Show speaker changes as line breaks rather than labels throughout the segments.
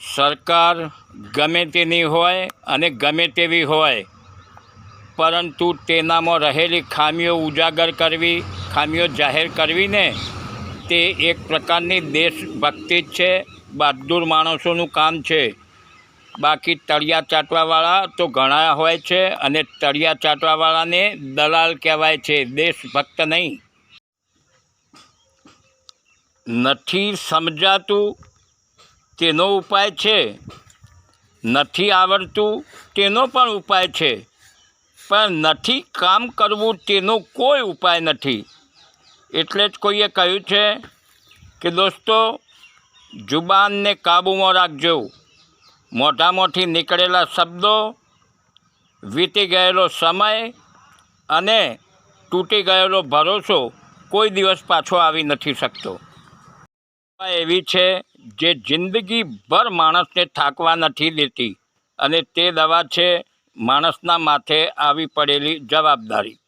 સરકાર ગમે તેની હોય અને ગમે તેવી હોય, પરંતુ તેનામાં રહેલી ખામીઓ ઉજાગર કરવી, ખામીઓ જાહેર કરવીને તે એક પ્રકારની દેશભક્તિ જ છે, બહાદુર માણસોનું કામ છે. બાકી તળિયા ચાટવાવાળા તો ઘણા હોય છે અને તળિયા ચાટવાવાળાને દલાલ કહેવાય છે, દેશભક્ત નહીં. નથી સમજાતું તેનો ઉપાય છે. નથી આવડતું તેનો પણ ઉપાય છે. પણ નથી કામ કરવું તેનો કોઈ ઉપાય નથી. એટલે જ કોઈએ કહ્યું છે કે દોસ્તો, જુબાનને કાબૂમાં રાખજો. મોઢામાંથી નીકળેલા શબ્દો, વીતી ગયેલો સમય અને તૂટી ગયેલો ભરોસો કોઈ દિવસ પાછો આવી નથી શકતો. એવી છે જે જિંદગીભર માણસને થાકવા નથી દેતી અને તે દવા છે માણસના માથે આવી પડેલી જવાબદારી.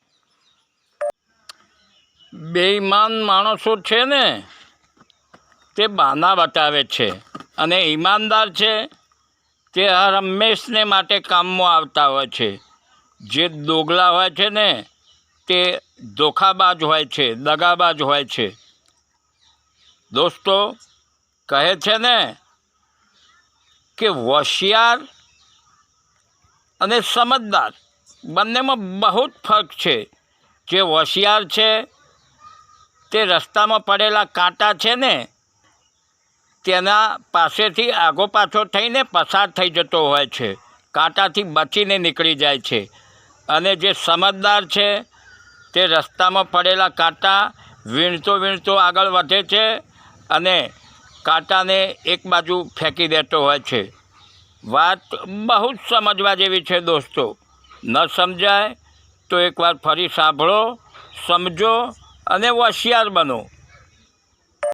બેઈમાન માણસો છે ને, તે બહાના બતાવે છે અને ઈમાનદાર છે, તે હર હંમેશને માટે કામમાં આવતા હોય છે. જે દોગલા હોય છે ને, તે ધોખાબાજ હોય છે, દગાબાજ હોય છે. દોસ્તો, કહે છે ને કે હોશિયાર અને સમજદાર બંનેમાં બહુ જ ફરક છે. જે હોશિયાર છે, તે રસ્તામાં પડેલા કાંટા છે ને, તેના પાસેથી આગો પાછો થઈને પસાર થઈ જતો હોય છે. કાંટાથી બચીને નીકળી જાય છે. અને જે સમજદાર છે, તે રસ્તામાં પડેલા કાંટા વીણતો વીણતો આગળ વધે છે અને કાંટાને એક બાજુ ફેંકી દેતો હોય છે. વાત બહુ જ સમજવા જેવી છે દોસ્તો. ન સમજાય તો એકવાર ફરી સાંભળો, સમજો અને હોશિયાર બનો.